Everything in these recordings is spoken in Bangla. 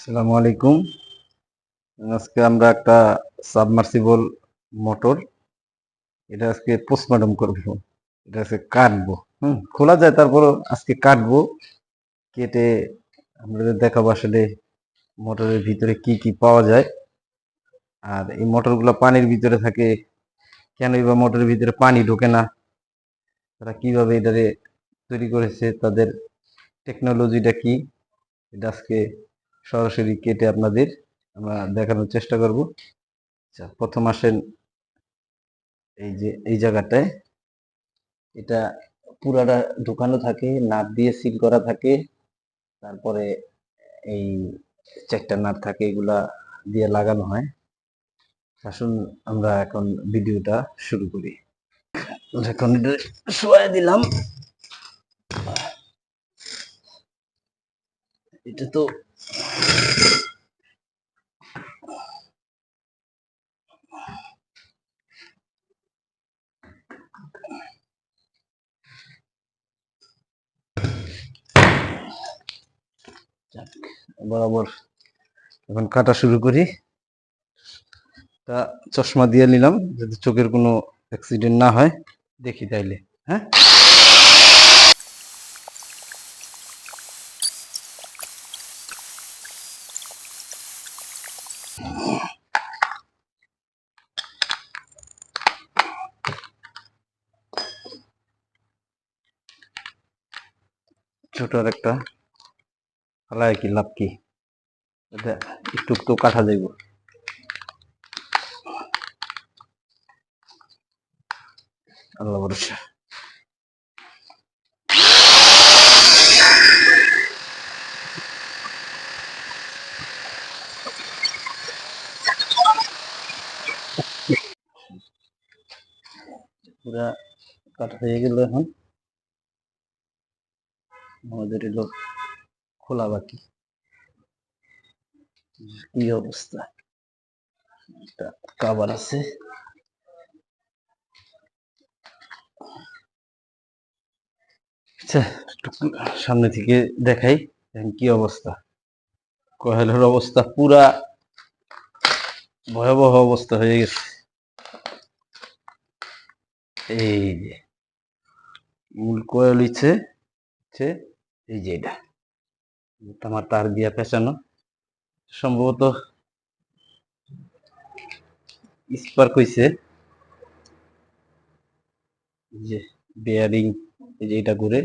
আসসালামু আলাইকুম। আজকে আমরা একটা সাবমার্সিবল মোটর, এটা আজকে পোস্টমর্টম করব। এটা আজকে কাটবো, হুম, খোলা যায় তারপর আজকে কাটবো, কেটে আমরা দেখাবো আসলে মোটরের ভিতরে কি কি পাওয়া যায়। আর এই মোটরগুলো পানির ভিতরে থাকে, কেনই বা মোটরের ভিতরে পানি ঢোকে না? তারা কীভাবে এটারে তৈরি করেছে, তাদের টেকনোলজিটা কি? এটা আজকে সরাসরি কেটে আপনাদের আমরা দেখানোর চেষ্টা করব। আচ্ছা প্রথম আসেন এই যে, এই জায়গাটায়। এটা পুরাটা ঢুকানো থাকে, নাট দিয়ে সিল করা থাকে। তারপরে এই চারটা নাট থাকে, এগুলা দিয়ে লাগানো হয়। আসুন আমরা এখন ভিডিওটা শুরু করি। এখন এটা শোয়া দিলাম। এটা তো বরাবর এখন কাটা শুরু করি। তা চশমা দিয়ে নিলাম যাতে চোখের কোনো অ্যাক্সিডেন্ট না হয়, দেখি তাইলে হ্যাঁ? ছোট একটা ফালায় কি লাভ কি? একটু একটু কাটা যাইব আল্লাহ ভরসা। পুরা কাটা হয়ে গেল এখন। আমাদের এলো খোলা বাকি কি অবস্থা? কাবার আছে। সামনে থেকে দেখাই কি অবস্থা। কয়েলের অবস্থা পুরা ভয়াবহ অবস্থা হয়ে গেছে। এই যে, মূল কয়েল ইচ্ছে হচ্ছে এই যে এটা। আমার তার দিয়া পেঁচানো সম্ভবত স্পার্ক এই যে বেয়ারিং এই যে এটা ঘুরে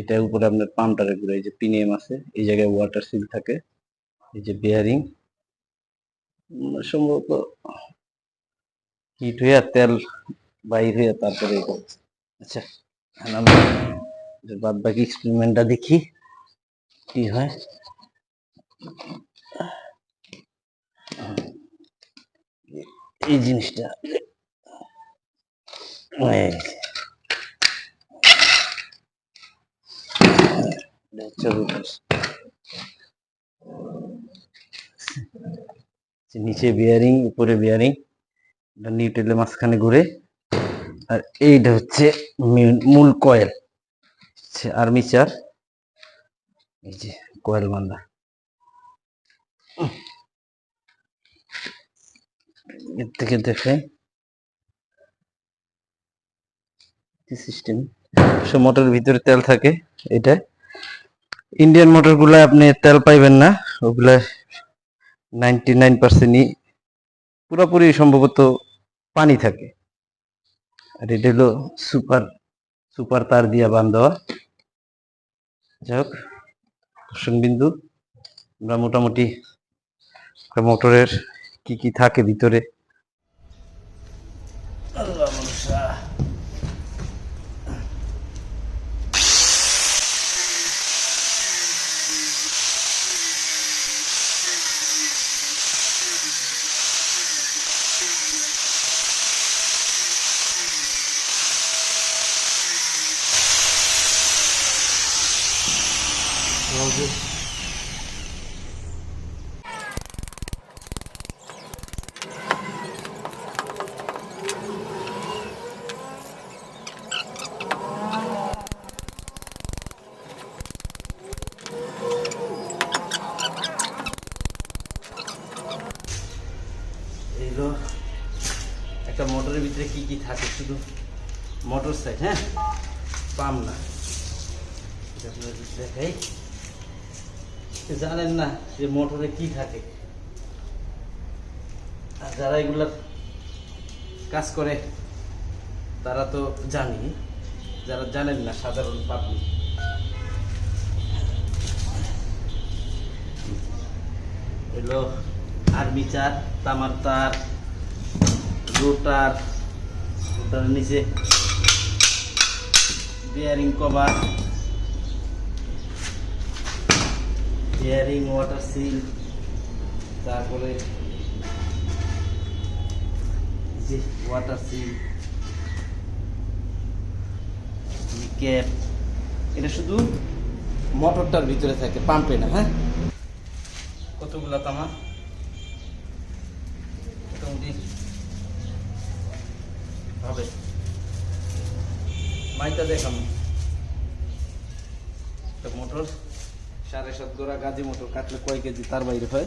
এটার উপরে আপনার পাম্পটারে ঘুরে, এই যে পিনিএম আছে, এই জায়গায় ওয়াটার সিল থাকে, এই যে বেয়ারিং সম্ভবত হিট হইয়া তেল বাইর হইয়া তারপরে আচ্ছা আমরা বাদ বাকি এক্সপেরিমেন্টটা দেখি, কি হয়। এই জিনিসটা। নিচে বিয়ারিং উপরে বিয়ারিং এটা নিউটেলের মাঝখানে ঘুরে আর এইটা হচ্ছে মূল- কয়েল আর্মিচার এই যে কয়েল বান্ধা। এর থেকে দেখে। সিস্টেম সব মোটরের ভিতরে তেল থাকে এটা ইন্ডিয়ান মোটরগুলা আপনি তেল পাইবেন না। ওগুলা নাইনটি নাইন পার্সেন্টই পুরোপুরি সম্ভবত পানি থাকে। আর এটা হলো সুপার সুপার তার দিয়া বান দেওয়া। যাই হোক বিন্দু আমরা মোটামুটি মোটরের কি কি থাকে ভিতরে একটা মোটরের ভিতরে কি কি থাকে? শুধু মোটর সাইড হ্যাঁ? পাম না। জানেন না যে মোটরে কি থাকে? আর যারা এগুলার কাজ করে, তারা তো জানি, যারা জানেন না সাধারণ পাবলিক এলো আর্মিচার তামার তার রোটার রোটারের নিচে bearing cover bearing water seal তারপরে যে ওয়াটার সিল ক্যাপ এটা শুধু মোটরটার ভিতরে থাকে পাম্পে না হ্যাঁ? কতগুলা তামা মোটামুটি হবে মাইটা দেখাম। মোটর সাড়ে সাত গোড়া গাজি মোটর কাটলে কয় কেজি? তার বাইরে হয়।